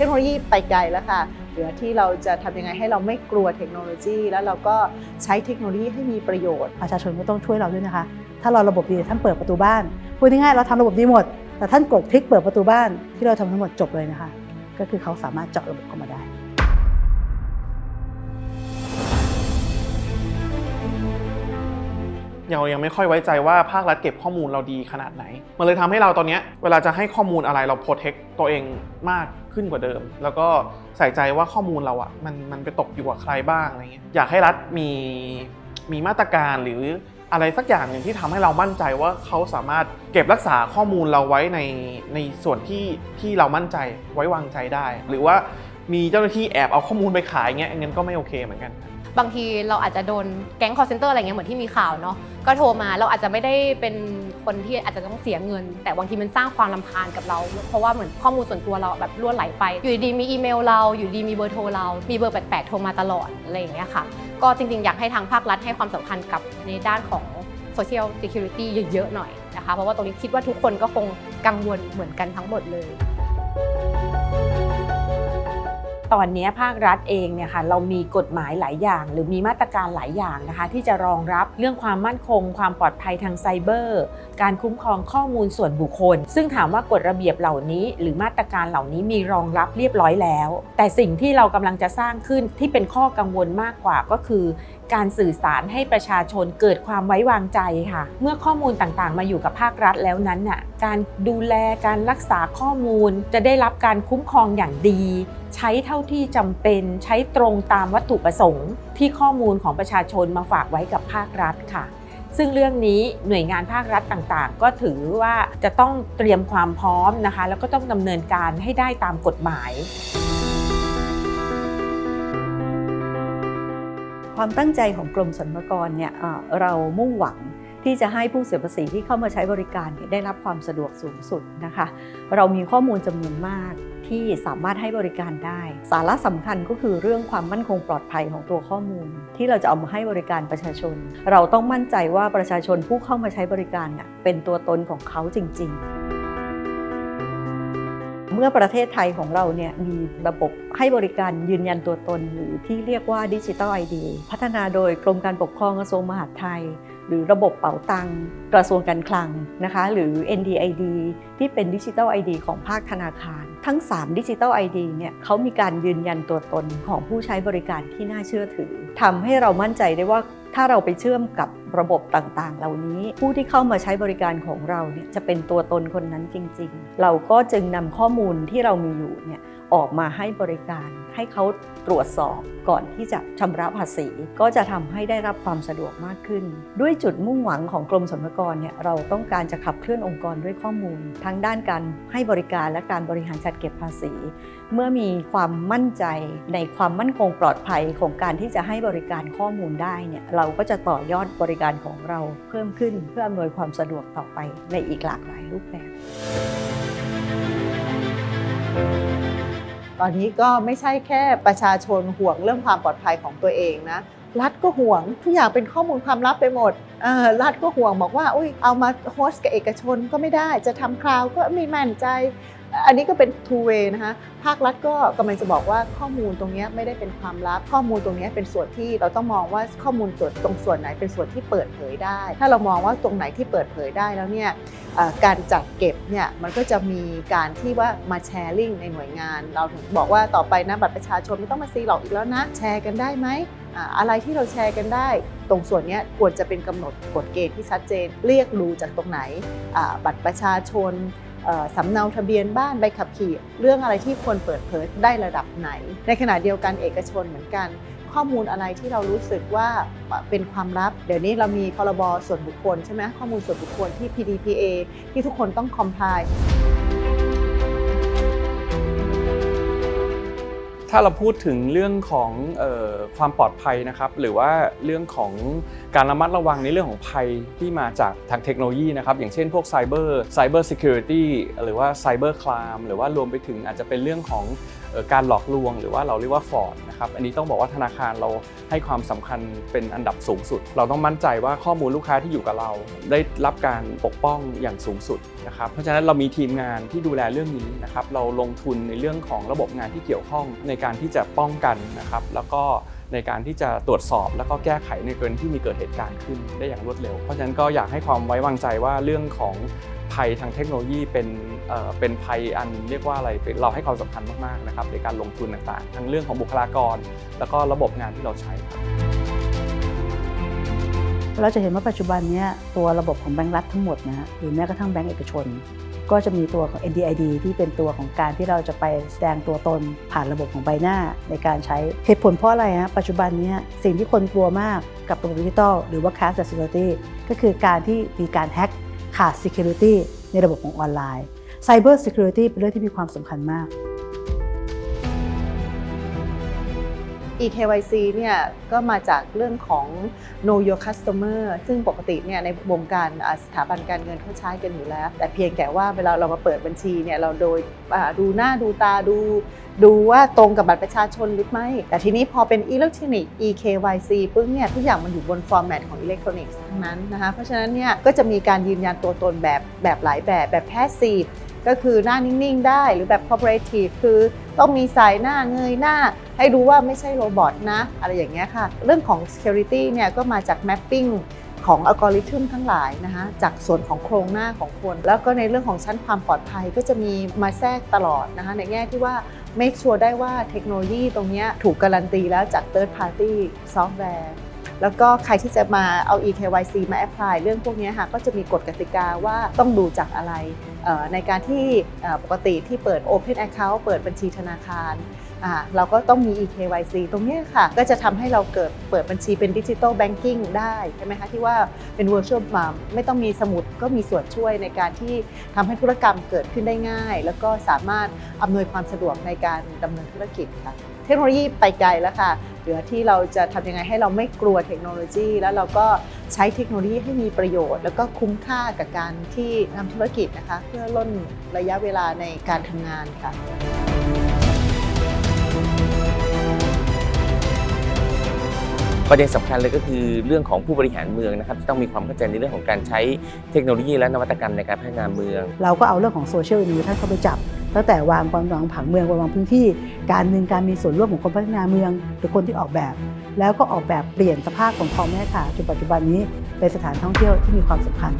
ทคโนโลยีไปไกลแล้วค่ะเหลือที่เราจะทำยังไงให้เราไม่กลัวเทคโนโลยี แล้วเราก็ใช้เทคโนโลยีให้มีประโยชน์ ประชาชนก็ต้องช่วยเราด้วยนะคะ ถ้าเราระบบดีท่านเปิดประตูบ้านพูดง่ายๆเราทำระบบดีหมด แต่ท่านกดคลิกเปิดประตูบ้านที่เราทำทั้งหมดจบเลยนะคะ ก็คือเขาสามารถเจาะระบบเข้ามาได้ เรายังไม่ค่อยไว้ใจว่าภาครัฐเก็บข้อมูลเราดีขนาดไหน มันเลยทำให้เราตอนนี้เวลาจะให้ข้อมูลอะไรเราโปรเทคตัวเองมากขึ้นกว่าเดิม แล้วก็ใส่ใจว่าข้อมูลเราอะมันมันไปตกอยู่กับใครบ้างอะไรเงี้ยอยากให้รัฐมีมีมาตรการหรืออะไรสักอย่างหนึ่งที่ทำให้เรามั่นใจว่าเขาสามารถเก็บรักษาข้อมูลเราไว้ในในส่วนที่ที่เรามั่นใจไว้วางใจได้ หรือว่ามีเจ้าหน้าที่แอบเอาข้อมูลไปขายเงี้ยอันนั้นก็ไม่โอเคเหมือนกัน บางทีเราอาจจะโดนแก๊ง call center อะไรเงี้ยเหมือนที่มีข่าวเนาะก็โทรมาเราอาจจะไม่ได้เป็นคนที่อาจจะต้องเสียเงิน แต่บางทีมันสร้างความลำคาญกับเรา เพราะว่าเหมือนข้อมูลส่วนตัวเราแบบล่วนไหลไป อยู่ดีมีอีเมลเราอยู่ดีมีเบอร์โทรเรา มีเบอร์แปลกๆโทรมาตลอดอะไรอย่างเงี้ยค่ะก็จริงๆ อยากให้ทางภาครัฐให้ความสำคัญกับในด้านของ social security เยอะๆหน่อยนะคะ เพราะว่าตรงนี้คิดว่าทุกคนก็คงกังวลเหมือนกันทั้งหมดเลย ตอนนี้ภาครัฐเองเนี่ยค่ะเรามีกฎหมายหลายอย่าง หรือมีมาตรการหลายอย่างนะคะ ที่จะรองรับเรื่องความมั่นคง ความปลอดภัยทางไซเบอร์ การคุ้มครองข้อมูลส่วนบุคคล ซึ่งถามว่ากฎระเบียบเหล่านี้ หรือมาตรการเหล่านี้มีรองรับเรียบร้อยแล้ว แต่สิ่งที่เรากำลังจะสร้างขึ้นที่เป็นข้อกังวลมากกว่าก็คือ การสื่อสารให้ประชาชนเกิดความไว้วางใจค่ะ เมื่อข้อมูลต่างๆ มาอยู่กับภาครัฐแล้วนั้นน่ะการดูแลการรักษาข้อมูล จะได้รับการคุ้มครองอย่างดี ใช้เท่าที่จำเป็นใช้ตรงตามวัตถุประสงค์ ที่ข้อมูลของประชาชนมาฝากไว้กับภาครัฐค่ะซึ่งเรื่องนี้หน่วยงานภาครัฐต่างๆ ก็ถือว่าจะต้องเตรียมความพร้อมนะคะ แล้วก็ต้องดำเนินการให้ได้ตามกฎหมาย ความตั้งใจของกรมสรรพากรเนี่ยเรามุ่งหวังที่จะให้ผู้เสียภาษีที่เข้ามาใช้บริการได้รับความสะดวกสูงสุดนะคะ เรามีข้อมูลจำนวนมากที่สามารถให้บริการได้ สาระสำคัญก็คือเรื่องความมั่นคงปลอดภัยของตัวข้อมูล ที่เราจะเอามาให้บริการประชาชน เราต้องมั่นใจว่าประชาชนผู้เข้ามาใช้บริการเนี่ยเป็นตัวตนของเขาจริง ๆ เมื่อประเทศไทยของเราเนี่ยมีระบบให้บริการยืนยันตัวตน หรือที่เรียกว่าดิจิทัลไอดีพัฒนาโดยกรมการปกครองกระทรวงมหาดไทย หรือระบบเป๋าตังกระทรวงการคลังนะคะหรือ NDID ที่เป็นดิจิทัลไอดีของภาคธนาคาร ทั้ง 3 ดิจิทัลไอดีเนี่ยเขามีการยืนยันตัวตนของผู้ใช้บริการที่น่าเชื่อถือทำให้เรามั่นใจได้ว่าถ้าเราไปเชื่อมกับ ระบบต่างๆ เหล่านี้ ผู้ที่เข้ามาใช้บริการของเราเนี่ยจะเป็นตัวตนคนนั้นจริง ๆ เราก็จึงนำข้อมูลที่เรามีอยู่เนี่ยออกมาให้บริการ ให้เขาตรวจสอบก่อนที่จะชำระภาษี ก็จะทำให้ได้รับความสะดวกมากขึ้น ด้วยจุดมุ่งหวังของกรมสรรพากรเนี่ยเราต้องการจะขับเคลื่อนองค์กรด้วยข้อมูล ทั้งด้านการให้บริการและการบริหารจัดเก็บภาษี เมื่อมีความมั่นใจในความมั่นคงปลอดภัยของการที่จะให้บริการข้อมูลได้เนี่ยเราก็จะต่อยอดบริการของเราเพิ่มขึ้นเพื่ออำนวยความสะดวกต่อไปในอีกหลากหลายรูปแบบ ตอนนี้ก็ไม่ใช่แค่ประชาชนห่วงเรื่องความปลอดภัยของตัวเองนะรัฐก็ห่วงทุกอย่างเป็นข้อมูลความลับไปหมดรัฐก็ห่วงบอกว่าอุ้ยเอามาโฮสต์กับเอกชนก็ไม่ได้ จะทำคลาวก็ไม่มั่นใจ อันนี้ก็เป็น two way นะคะภาครัฐก็กำลังจะบอกว่าข้อมูลตรงนี้ไม่ได้เป็นความลับ ข้อมูลตรงนี้เป็นส่วนที่เราต้องมองว่าข้อมูลส่วนตรงส่วนไหนเป็นส่วนที่เปิดเผยได้ ถ้าเรามองว่าตรงไหนที่เปิดเผยได้แล้วเนี่ยการจัดเก็บเนี่ยมันก็จะมีการที่ว่ามาแชร์ลิงในหน่วยงาน เราถึงบอกว่าต่อไปนะบัตรประชาชนไม่ต้องมาซีหลอกอีกแล้วนะแชร์กันได้ไหมอะไรที่เราแชร์กันได้ ตรงส่วนนี้ควรจะเป็นกำหนดกฎเกณฑ์ที่ชัดเจน เรียกรู้จากตรงไหนบัตรประชาชน สำเนาทะเบียนบ้านใบขับขี่ เรื่องอะไรที่ควรเปิดเผยได้ระดับไหน ในขณะเดียวกันเอกชนเหมือนกัน ข้อมูลอะไรที่เรารู้สึกว่าเป็นความลับ เดี๋ยวนี้เรามีพรบส่วนบุคคลใช่ไหมข้อมูลส่วนบุคคลที่ PDPA ที่ทุกคนต้อง comply ถ้าเราพูดถึงเรื่องของออความปลอดภัยนะครับหรือว่าเรื่องของการระมัดระวังในเรื่องของภัยที่มาจากทางเทคโนโลยีนะครับอย่างเช่นพวกไซเบอร์ไซเบอร์ซิเคียวริตี้หรือว่าไซเบอร์คลามหรือว่ารวมไปถึงอาจจะเป็นเรื่องของ การหลอกลวงหรือว่าเราเรียกว่าฟอร์ดนะครับอันนี้ต้องบอกว่าธนาคารเราให้ความสำคัญเป็นอันดับสูงสุด เราต้องมั่นใจว่าข้อมูลลูกค้าที่อยู่กับเรา ได้รับการปกป้องอย่างสูงสุดนะครับเพราะฉะนั้นเรามีทีมงานที่ดูแลเรื่องนี้นะครับเราลงทุนในเรื่องของระบบงานที่เกี่ยวข้องในการที่จะป้องกันนะครับแล้วก็ ในการที่จะตรวจสอบแล้วก็แก้ไขในกรณีที่มีเกิดเหตุการณ์ขึ้นได้อย่างรวดเร็ว เพราะฉะนั้นก็อยากให้ความไว้วางใจว่าเรื่องของภัยทางเทคโนโลยีเป็นเป็นภัยอันเรียกว่าอะไรเราให้ความสำคัญมากๆนะครับในการลงทุนต่างๆ ทั้งเรื่องของบุคลากร แล้วก็ระบบงานที่เราใช้ครับเราจะเห็นว่าปัจจุบันนี้ตัวระบบของแบงก์รัฐทั้งหมดนะฮะหรือแม้กระทั่งแบงก์เอกชน ก็จะมีตัวของ NDID ที่เป็นตัวของการที่เราจะไปแสดงตัวตนผ่านระบบของใบหน้าในการใช้เหตุผลเพราะอะไรฮะปัจจุบันนี้สิ่งที่คนกลัวมากกับระบบดิจิทัลหรือว่า Cash Security ก็คือการที่มีการแฮ็กขาด Security ในระบบของออนไลน์ Cyber Security เป็นเรื่องที่มีความสำคัญมาก eKYC เนี่ยก็มาจากเรื่องของ know your customer ซึ่งปกติเนี่ยในวงการสถาบันการเงินเขาใช้กันอยู่แล้ว แต่เพียงแต่ว่าเวลาเรามาเปิดบัญชีเนี่ยเราโดยดูหน้าดูตาดู ดูว่าตรงกับบัตรประชาชนหรือไม่ แต่ทีนี้พอเป็นอิเล็กทรอนิกส์ eKYC ปึ๊บเนี่ยทุกอย่างมันอยู่บนฟอร์แมตของอิเล็กทรอนิกส์ทั้งนั้นนะคะเพราะฉะนั้นเนี่ยก็จะมีการยืนยันตัวตนแบบแบบหลายแบบแบบ passive ก็คือหน้านิ่ง ๆ ได้หรือแบบ cooperative คือ ต้องมีสายหน้าเงยหน้า ให้รู้ว่าไม่ใช่โรบอทนะ อะไรอย่างเงี้ยค่ะ เรื่องของ security เนี่ยก็มาจาก mapping ของอัลกอริทึมทั้งหลายนะคะจากส่วนของโครงหน้าของคน แล้วก็ในเรื่องของชั้นความปลอดภัยก็จะมีมาแทรกตลอดนะคะในแง่ที่ว่า make sure ได้ว่าเทคโนโลยีตรงนี้ถูกการันตีแล้วจาก third party software แล้วก็ใครที่จะมาเอา eKYC มา apply เรื่องพวกนี้ค่ะก็จะมีกฎกติกาว่าต้องดูจากอะไร ในการที่ปกติที่เปิด Open Account เปิดบัญชีธนาคาร เราก็ต้องมี eKYC ตรงนี้ค่ะ ก็จะทำให้เราเกิดเปิดบัญชีเป็นดิจิ t a ลแบงกิ้งได้ใช่ไหมคะที่ว่าเป็น virtual มาไม่ต้องมีสมุดก็มีส่วนช่วยในการที่ทำให้ธุรกรรมเกิดขึ้นได้ง่าย แล้วก็สามารถอำนวยความสะดวกในการดำเนินธุรกิจค่ะเทคโนโลยีไปไกลแล้วค่ะเหลือที่เราจะทำยังไงให้เราไม่กลัวเทคโนโลยี แล้วเราก็ ใช้เทคโนโลยีให้มีประโยชน์ แล้วก็คุ้มค่ากับการที่ทำธุรกิจนะคะ เพื่อล่นระยะเวลาในการทำงานค่ะประเด็นสำคัญเลยก็คือเรื่องของผู้บริหารเมืองนะครับที่ต้องมีความเข้าใจในเรื่องของการใช้เทคโนโลยีและนวัตกรรมในการพัฒนาเมือง เราก็เอาเรื่องของโซเชียลอินโนเวชันเข้าไปจับ ตั้งแต่วางความวางผังเมืองวางพื้นที่ การหนึ่งการมีส่วนร่วมของคนพัฒนาเมืองหรือคนที่ออกแบบ แล้วก็ออกแบบเปลี่ยนสภาพของคลองแม่ขาจนปัจจุบันนี้เป็นสถานท่องเที่ยวที่มีความสำคัญ